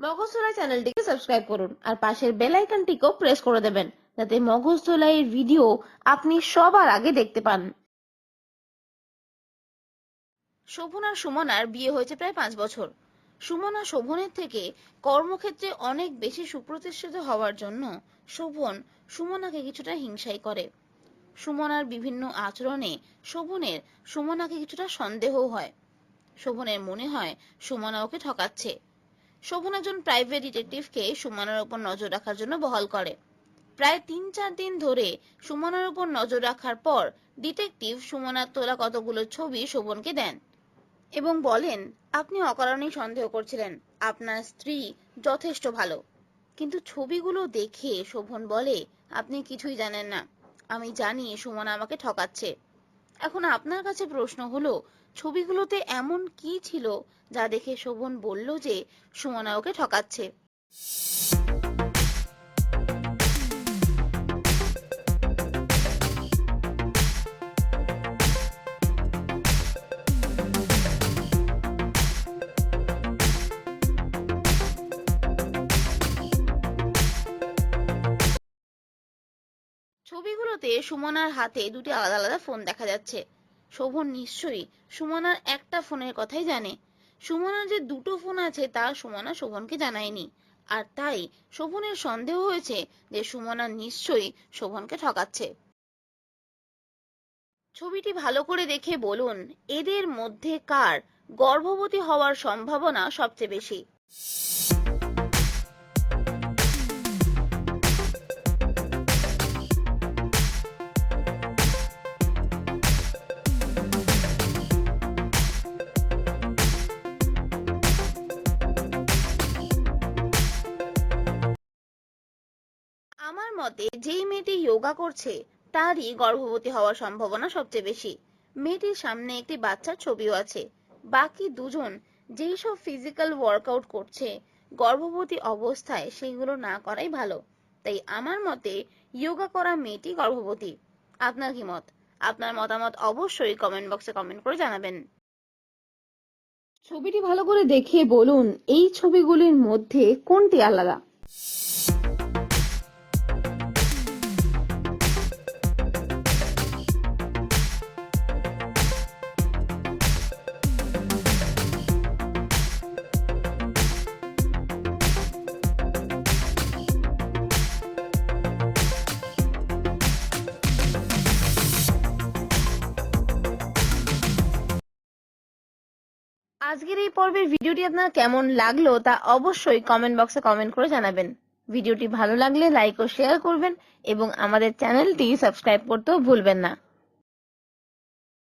মগজধোলাই চ্যানেলটিকে সাবস্ক্রাইব করুন আর পাশের বেল আইকনটিকেও প্রেস করে দেবেন যাতে মগজধোলাইয়ের ভিডিও আপনি সবার আগে দেখতে পান। শোভন আর সুমনার বিয়ে হয়েছে প্রায় পাঁচ বছর। সুমনা শোভনের থেকে কর্মক্ষেত্রে অনেক বেশি সুপ্রতিষ্ঠিত হওয়ার জন্য শোভন সুমনাকে কিছুটা হিংসাই করে। সুমনার বিভিন্ন আচরণে শোভনের, সুমনাকে কিছুটা সন্দেহও হয়। শোভনের মনে হয় সুমনা ওকে ঠকাচ্ছে। শোভন একজন প্রাইভেট ডিটেকটিভকে সুমনার উপর নজর রাখার জন্য বহাল করে। প্রায় তিন চার দিন ধরে সুমনার নজর রাখার পর ডিটেকটিভ সুমনার তোলা কতগুলো ছবি শোভনকে দেন এবং বলেন, আপনি অকারণেই সন্দেহ করছিলেন, আপনার স্ত্রী যথেষ্ট ভালো। কিন্তু ছবিগুলো দেখে শোভন বলে, আপনি কিছুই জানেন না। আমি জানি সুমনা আমাকে ঠকাচ্ছে। এখন আপনার কাছে প্রশ্ন হলো ছবিগুলোতে এমন কি ছিল যা দেখে শোভন বলল যে সুমনা ওকে ঠকাচ্ছে। ছবিগুলোতে সুমনার হাতে দুটি আলাদা আলাদা ফোন দেখা যাচ্ছে। শোভন নিশ্চয়ই সুমনার একটা ফোনের কথাই জানে। সুমনার যে দুটো ফোন আছে তা সুমনা শোভনকে জানায়নি। আর তাই শোভনের সন্দেহ হয়েছে যে সুমনা নিশ্চয়ই শোভনকে ঠকাচ্ছে। ছবিটি ভালো করে দেখে বলুন, এদের মধ্যে কার গর্ভবতী হওয়ার সম্ভাবনা সবচেয়ে বেশি? আমার মতে যেই মেয়েটি যোগা করছে, তারই গর্ভবতী হওয়ার সম্ভাবনা সবচেয়ে বেশি। মেয়েটির সামনে একটি বাচ্চার ছবিও আছে। বাকি দুজন যেই সব ফিজিক্যাল ওয়ার্কআউট করছে, গর্ভবতী অবস্থায় সেগুলো না করাই ভালো। তাই আমার মতে যোগা করা মেয়েটি গর্ভবতী। আপনার কি মত? আপনার মতামত অবশ্যই কমেন্ট বক্সে কমেন্ট করে জানাবেন। ছবিটি ভালো করে দেখে বলুন, এই ছবিগুলির মধ্যে কোনটি আলাদা? আজকের এই পর্বের ভিডিওটি আপনার কেমন লাগল তা অবশ্যই কমেন্ট বক্সে কমেন্ট করে জানাবেন। ভিডিওটি ভালো লাগলে লাইক ও শেয়ার করবেন এবং আমাদের চ্যানেলটি সাবস্ক্রাইব করতেও ভুলবেন না।